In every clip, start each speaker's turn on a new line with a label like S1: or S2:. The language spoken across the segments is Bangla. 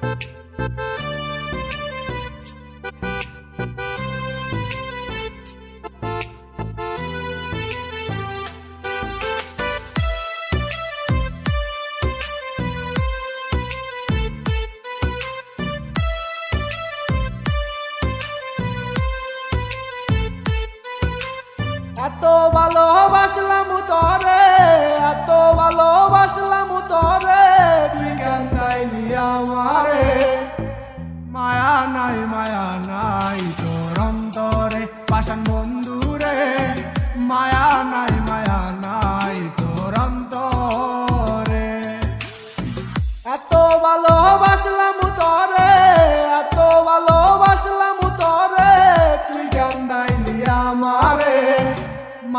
S1: Thank you.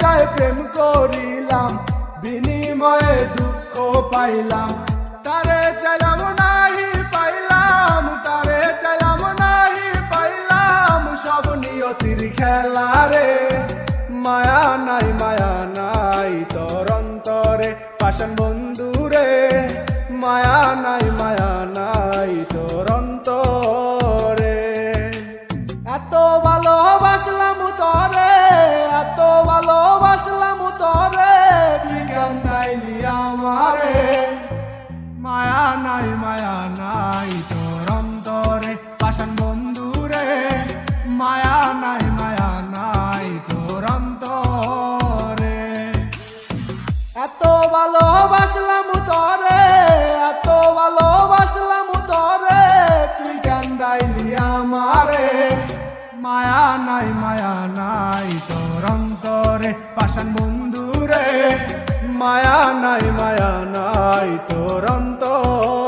S1: আশায় প্রেম করিলাম বিনিময়ে দুঃখ পাইলাম। মায়া নাই মায়া নাই তোর অন্তরে পাশান বন্ধুরে। মায়া নাই মায়া নাই তোর অন্তরে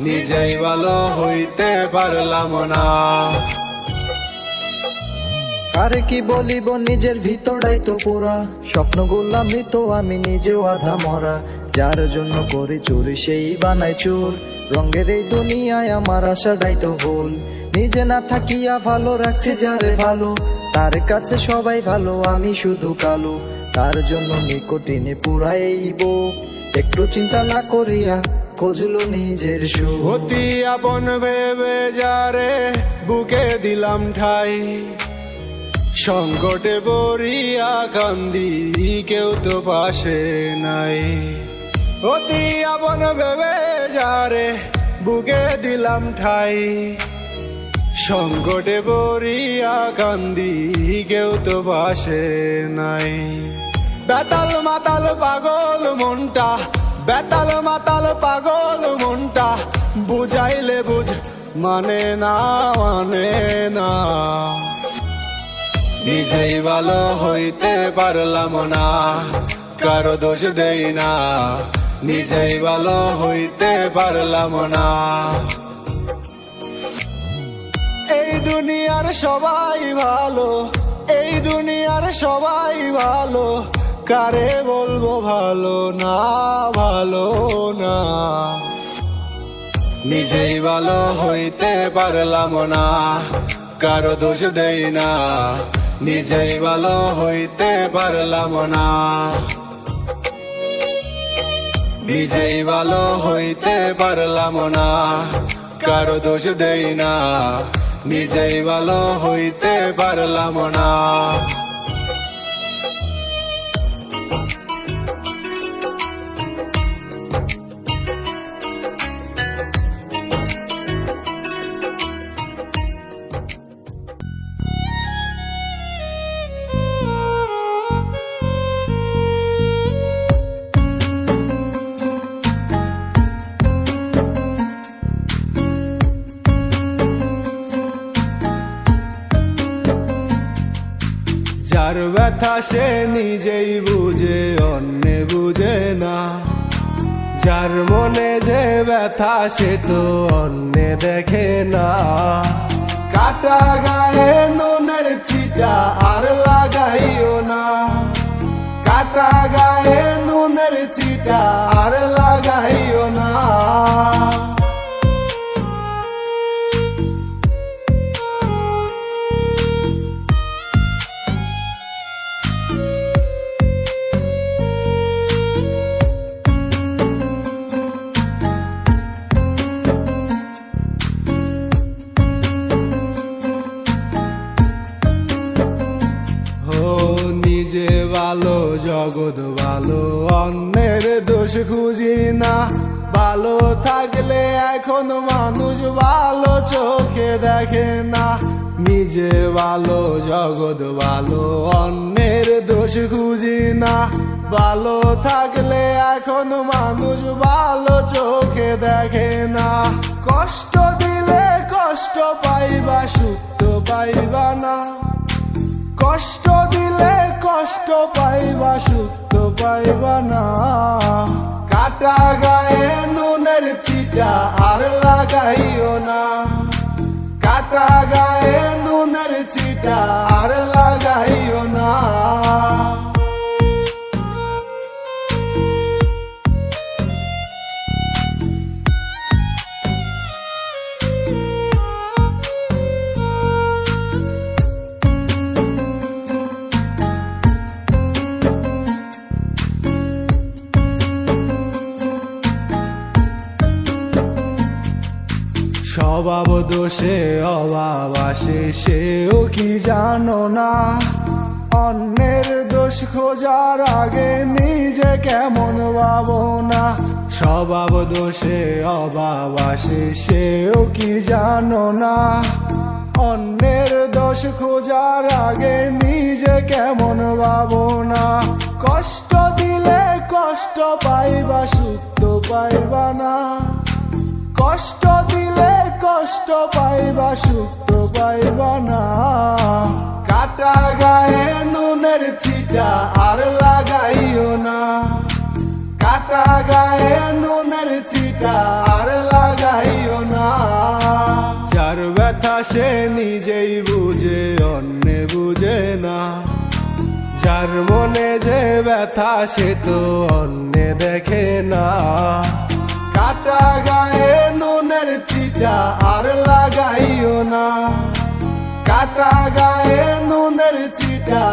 S1: নিজেই ভালো হইতে পারলাম না।
S2: আরে কি বলিব নিজের ভিতরটাই তো পুরা স্বপ্নগুলা মৃত, আমি নিজেও আধা মরা। যার জন্য করি চুরি, সেই বানাই চোর। রঙের এই দুনিয়ায় আমার আশাটাই তো ভুল। নিজে না থাকিয়া ভালো রাখছি যারে ভালো। তার কাছে সবাই ভালো, আমি শুধু কালো। তার জন্য নিকটিনে পুরাইব। একটু চিন্তা না করিয়া খোঁজলো নিজের সুখ
S1: অতি আপন ভেবে যারে বুকে দিলাম ঠাই। সংকটে বরিয়া কান্দি, কেউ তো পাশে নাই। অতি আপন ভেবে যারে বুকে দিলাম ঠাই। সংকটে বরিয়া কান্দি, কেউ তো পাশে নাই। বেতাল মাতাল পাগল মনটা বেতাল মাতাল পাগল মনটা বুঝাইলে বুঝ মানে না মানে না। নিজেই ভালো হইতে পারলাম না, কারও দোষ দেই না। নিজেই ভালো হইতে পারলাম না। এই দুনিয়ার সবাই ভালো, এই দুনিয়ার সবাই ভালো। কারে বলব ভালো না ভালো না? নিজেই ভালো হইতে পারলাম না, কারও দোষ দেই না। নিজেই ভালো হইতে পারলাম না। নিজেই ভালো হইতে পারলাম না, কারও দোষ দেই না। নিজেই ভালো হইতে পারলাম না। ব্যথা সে নিজেই বুঝে, অন্য বুঝে না। যার মনে যে ব্যথা, সে তো অন্য দেখে না। কাটা গায়ে নুনের চিটা আর লাগাইও না। কাটা গায়ে নুনের চিটা আর লাগাইও না। জগৎ ভালো, অন্যের দোষ খুঁজি না। ভালো থাকলে এখন মানুষ ভালো চোখে দেখে না। নিজে ভালো, জগৎ ভালো, অন্যের দোষ খুঁজি না। ভালো থাকলে এখন মানুষ ভালো চোখে দেখে না। কষ্ট দিলে কষ্ট পাইবা, সুখ পাইবা না। কষ্ট দিলে কষ্ট পাইবা, সুখ পাইবা না। কাটা গায়ে নুনের চিটা আর লাগাইও না। কাটা গায়ে নুনের চিটা আর স্বভাব দোষে, অভাব আসে, সেও কি জানো না? অন্যের দোষ খোঁজার আগে নিজে কেমন ভাবো না? স্বভাব দোষে, অভাব আসে, সেও কি জানো না? অন্যের দোষ খোঁজার আগে নিজে কেমন ভাবো না? কষ্ট দিলে কষ্ট পাইবা তো পাইবা না। কষ্ট দিলে কষ্ট পাইবা, সুখ পাইবা না। কাটা গায়ে নুনের চিটা আর লাগাইও না। কাটা গায়ে নুনের চিটা আর লাগাইও না। যার ব্যথা সে নিজেই বুঝে, অন্য বুঝে না। যার মনে যে ব্যথা, সে তো অন্য দেখে না। কাটা গায়ে নুনের চিটা আর লাগাইও না। কাটা গায়ে নুনের চিটা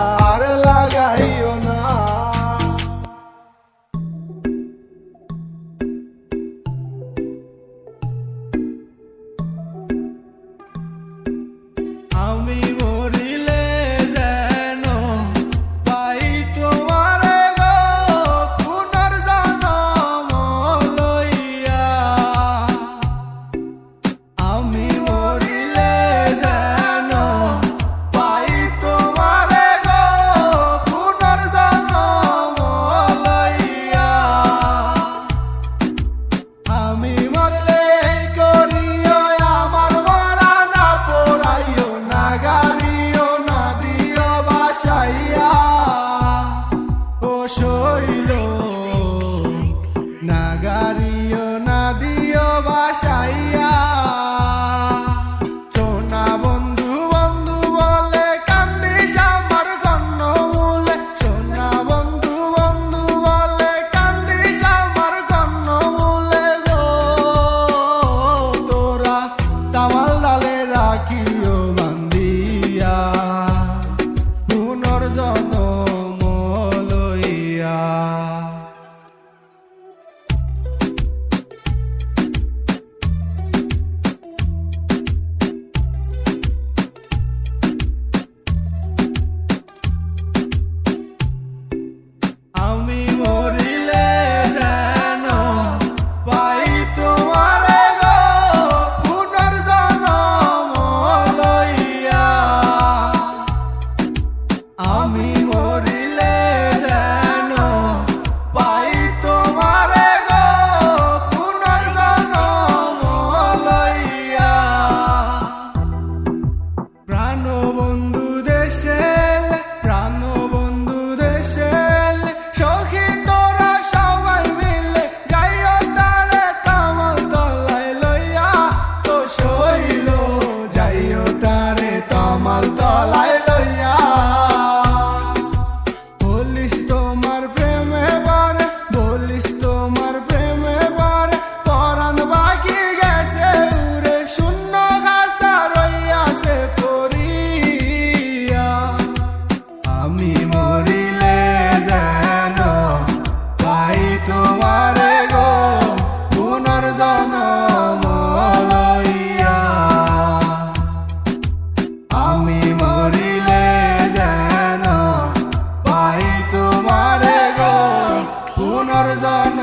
S1: পুনর্জন্ম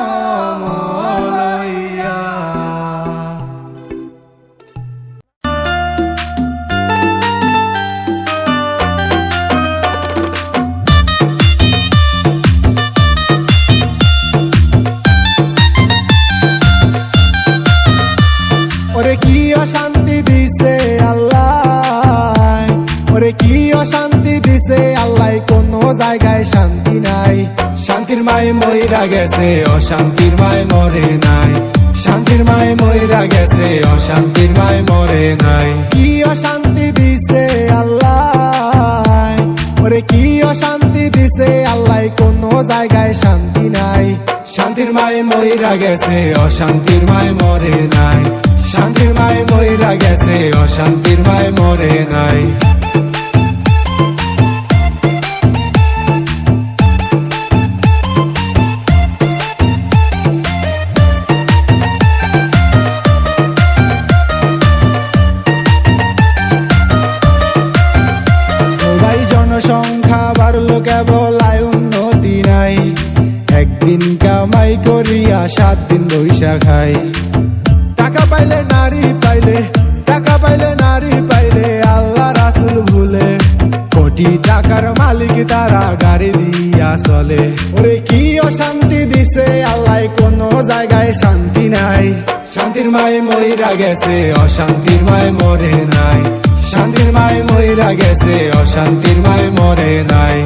S1: মায় মইরা গেছে, অশান্তির মায় মরে নাই। শান্তির মায় মইরা গেছে, অশান্তির মায় মরে নাই। কি অশান্তি দিছে আল্লাহ? ওরে কি অশান্তি দিছে আল্লাহ? কোনো জায়গায় শান্তি নাই। শান্তির মায় মইরা গেছে, অশান্তির মায় মরে নাই। শান্তির মায় মইরা গেছে, অশান্তির মায় মরে নাই। করিয়া সাত দিন বৈশা খাই টাকা পাইলে নারী পাইলে, টাকা পাইলে নারী পাইলে আল্লাহ রাসুল ভুলে। কোটি টাকার মালিক তারা গাড়ি দিয়া চলে। ওরে কি অশান্তি দিছে আল্লাহ, কোনো জায়গায় শান্তি নাই। শান্তির মায় মইরা গেছে, অশান্তির মায় মরে নাই। শান্তির মায় মইরা গেছে, অশান্তির মায় মরে নাই।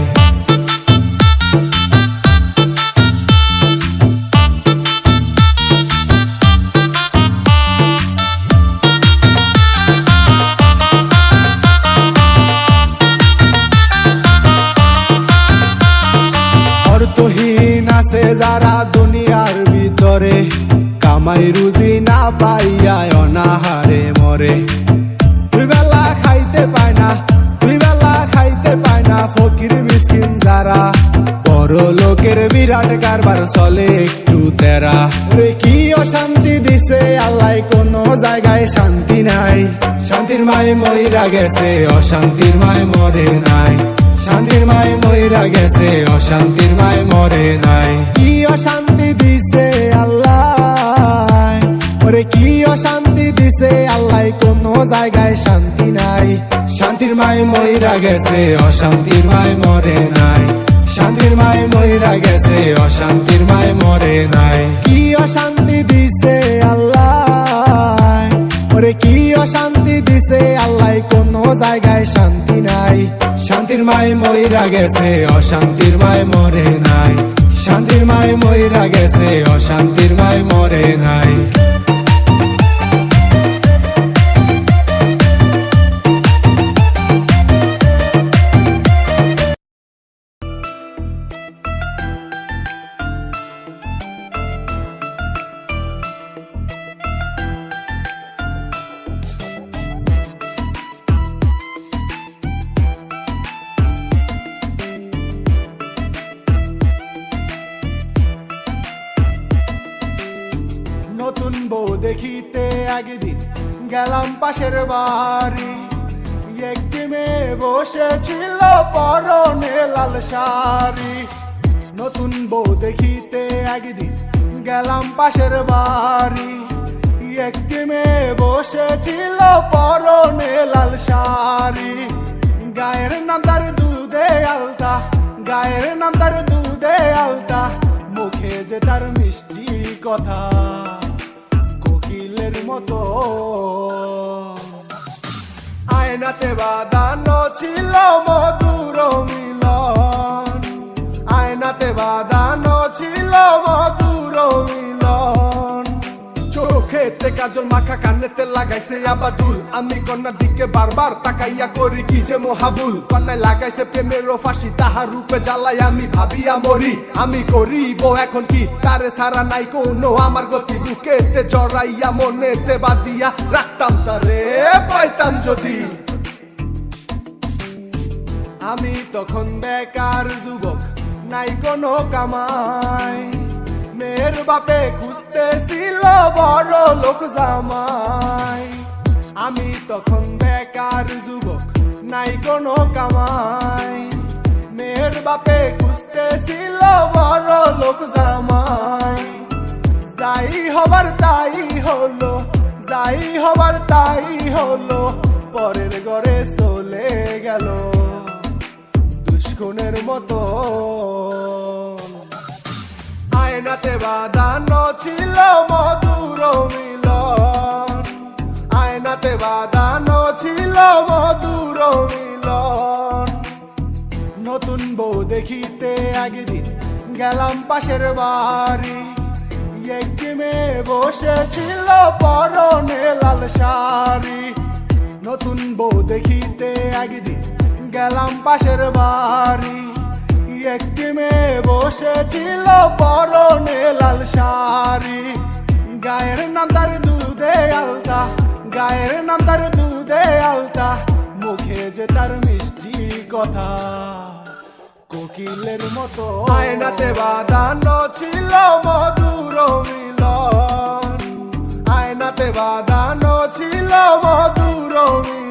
S1: কি অশান্তি দিছে? আল্লাহ কোনো জায়গায় শান্তি নাই। শান্তির মায় মইরা গেছে, অশান্তির মায় মরে নাই। শান্তির মায় মইরা গেছে, অশান্তির মায় মরে নাই। কি অশান্তি দিছে আল্লাহ? ওরে কি অশান্তি দিছে আল্লাহ? কোনো জায়গায় শান্তি নাই। শান্তির মায় মইরা গেছে, অশান্তির মায় মরে নাই। শান্তির মায় মইরা গেছে অশান্তির মায় মরে নাই। কি অশান্তি দিছে আল্লাহ? ওরে কি অশান্তি দিছে আল্লাহ? কোনো জায়গায় শান্তি নাই। শান্তির মায় মইরা গেছে অশান্তির মায় মরে নাই। শান্তির মায় মইরা গেছে অশান্তির মাই মরে নাই। একদিন গেলাম পাশের বাড়ি। একটি মেয়ে বসেছিল পরনে লাল শাড়ি। নতুন বউ দেখিতে একদিন গেলাম পাশের বাড়ি। একটি মেয়ে বসেছিল পরনে লাল শাড়ি। গায়ের নাম তার দুধে আলতা, গায়ের নাম তার দুধে আলতা। মুখে যে তার মিষ্টি কথা। মতো। আয়নাতে বাদানো ছিল মধুর মিলন। আয়নাতে বাদানো চোখেতে কাজল মাখা কানেতে লাগাইছে আবার দুল। আমি কন্যার দিকে বারবার তাকাইয়া করি, কি যে মহাবুল কন্যায় লাগাইছে প্রেমের ফাঁসি, তাহার রূপে জ্বালাই আমি ভাবিয়া মরি। আমি করিব এখন কি? তারে সারা নাই কোনো, আমার গতি বুকেতে জড়াইয়া মনেতে বাদিয়া রাখতাম তারে, পাইতাম যদি। আমি তখন বেকার যুবক, নাই কোনো কামাই। মেয়ের বাপে খুঁজতেছিল বড় লোক জামাই। আমি তখন বেকার যুবক, নাই কোনো কামাই। মেয়ের বাপে খুঁজতেছিল বড় লোক জামাই। যাই হবার তাই হলো, যাই হবার তাই হলো, পরের ঘরে চলে গেল। দুষ্কনের মতো। আয়নাতে বাদানো ছিল মধুর মিলন। আয়নাতে বাদানো ছিল মধুর মিলন। নতুন বউ দেখিতে একদিন গেলাম পাশের বাড়ি। একটি মেয়ে বসেছিল পরনে লাল শাড়ি। নতুন বউ দেখিতে একদিন গেলাম পাশের বাড়ি। একটি মেয়ে বসেছিল পরনে লাল শাড়ি। গায়ের নাদার দুধে আলতা, গায়ের নাদার দুধে আলতা। মুখে যে তার মিষ্টি কথা, কোকিলের মতো। আয়নাতে বাঁধানো ছিল মধুর মিলন। আয়নাতে বাঁধানো ছিল মধুর মিলন।